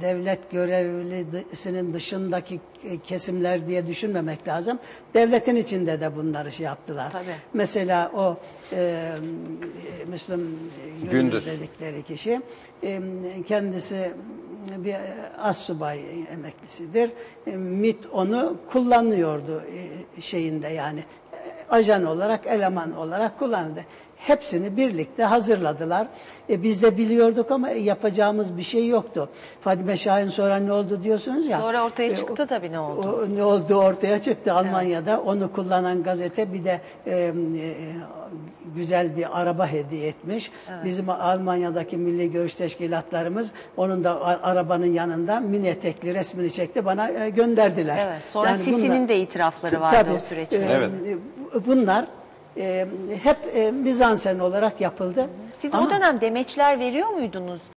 Devlet görevlisinin dışındaki kesimler diye düşünmemek lazım. Devletin içinde de bunları şey yaptılar. Tabii. Mesela o e, Müslüm Gündüz, Gündüz. dedikleri kişi e, kendisi bir assubay emeklisidir. E, MIT onu kullanıyordu e, şeyinde yani e, ajan olarak, eleman olarak kullandı. Hepsini birlikte hazırladılar. E, biz de biliyorduk ama yapacağımız bir şey yoktu. Fadime Şahin sonra ne oldu diyorsunuz ya. Sonra ortaya E, çıktı o- tabii ne oldu. o, ne oldu ortaya çıktı Almanya'da. Onu kullanan gazete bir de e, e, güzel bir araba hediye etmiş. Bizim Almanya'daki Milli Görüş Teşkilatlarımız onun da arabanın yanında mini etekli resmini çekti bana e, gönderdiler. Evet. Sonra Yani Sisi'nin bunlar- de itirafları vardı Tabii, o süreç içinde. e, Evet. Bunlar e, hep e, mizansen olarak yapıldı. Siz Ama- o dönem demeçler veriyor muydunuz